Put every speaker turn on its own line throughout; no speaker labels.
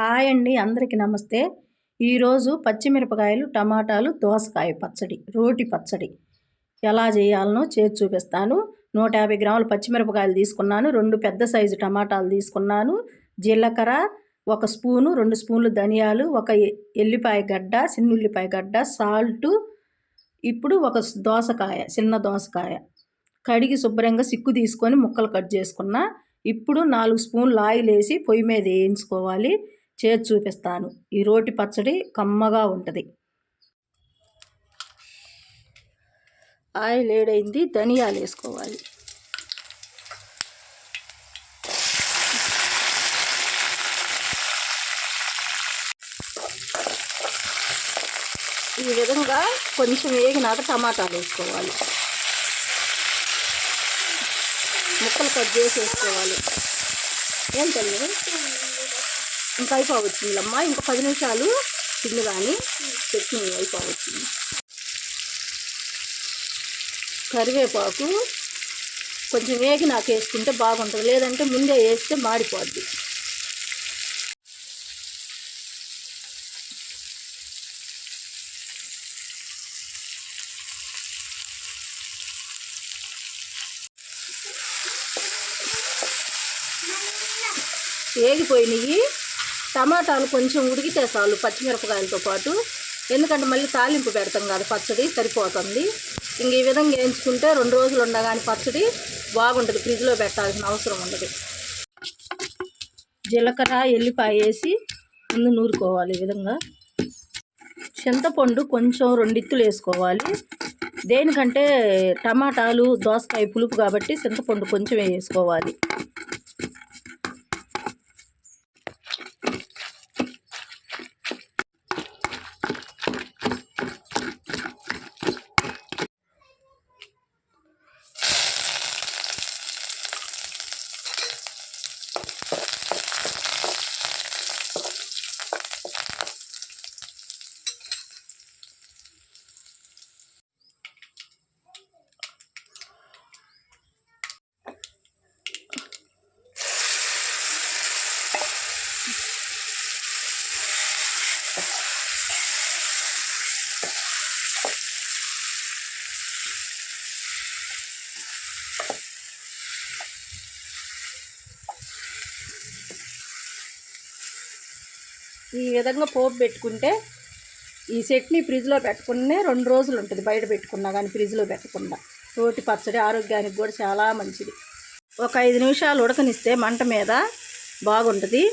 Hi అండి అందరికీ నమస్తే. ఈరోజు పచ్చిమిరపకాయలు టమాటాలు దోసకాయ పచ్చడి రోటి పచ్చడి. ఎలా చేయాలనో చేసి చూపిస్తాను. నూట యాభై గ్రాముల పచ్చిమిరపకాయలు తీసుకున్నాను. రెండు పెద్ద సైజు టమాటాలు తీసుకున్నాను. జీలకర్ర ఒక స్పూను రెండు స్పూన్లు ధనియాలు ఒక ఎల్లిపాయ గడ్డ చిన్న ఉల్లిపాయ గడ్డ సాల్టు ఇప్పుడు ఒక దోసకాయ చిన్న దోసకాయ. కడిగి శుభ్రంగా సిక్కు తీసుకొని ముక్కలు కట్ చేసుకున్నా. ఇప్పుడు నాలుగు స్పూన్లు ఆయిల్ వేసి పొయ్యి మీద వేయించుకోవాలి. చేసి చూపిస్తాను. ఈ రోటి పచ్చడి కమ్మగా ఉంటుంది. ఆయిల్ ఏడైంది ధనియాలు వేసుకోవాలి. ఈ విధంగా కొంచెం వేగినాక టమాటాలు వేసుకోవాలి. ముక్కలు కట్ చేసి వేసుకోవాలి. ఏం తెలియదు ఇంకా అయిపోవచ్చిందమ్మా ఇంకా పది నిమిషాలు తిండి కానీ చట్నీ అయిపోవచ్చింది కరివేపాకు కొంచెం వేగి నాకు వేసుకుంటే బాగుంటుంది. లేదంటే ముందే వేస్తే మాడిపోద్ది. వేగిపోయినాయి. టమాటాలు కొంచెం ఉడికితే చాలు పచ్చిమిరపకాయలతో పాటు. ఎందుకంటే మళ్ళీ తాలింపు పెడతాం కదా పచ్చడి సరిపోతుంది. ఇంక ఈ విధంగా వేయించుకుంటే రెండు రోజులు ఉండగాని పచ్చడి బాగుంటుంది ఫ్రిడ్జ్లో పెట్టాల్సిన అవసరం ఉండదు. జీలకర్ర ఎల్లిపాయ వేసి ముందు నూరుకోవాలి ఈ విధంగా. చింతపండు కొంచెం రెండిత్తులు వేసుకోవాలి. దేనికంటే టమాటాలు దోసకాయ పులుపు కాబట్టి చింతపండు కొంచెం వేసుకోవాలి. ఈ విధంగా పోపు పెట్టుకుంటే ఈ చట్నీ ఫ్రిడ్జ్లో పెట్టుకునే రెండు రోజులు ఉంటుంది బయట పెట్టుకున్నా కానీ ఫ్రిడ్జ్లో పెట్టకుండా. రోటి పచ్చడి ఆరోగ్యానికి కూడా చాలా మంచిది. ఒక ఐదు నిమిషాలు ఉడకనిస్తే మంట మీద బాగుంటుంది.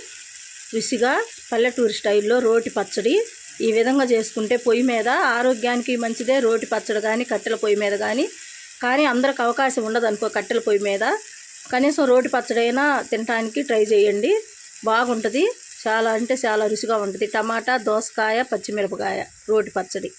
రుచిగా పల్లెటూరు స్టైల్లో రోటి పచ్చడి ఈ విధంగా చేసుకుంటే పొయ్యి మీద ఆరోగ్యానికి మంచిదే రోటి పచ్చడి కానీ కట్టెల పొయ్యి మీద కానీ. కానీ అందరికి అవకాశం ఉండదు అనుకో కట్టెల పొయ్యి మీద. కనీసం రోటి పచ్చడి అయినా తినడానికి ట్రై చేయండి. బాగుంటుంది. చాలా అంటే చాలా రుచిగా ఉంటుంది. టమాటా దోసకాయ పచ్చిమిరపకాయ రోటి పచ్చడి.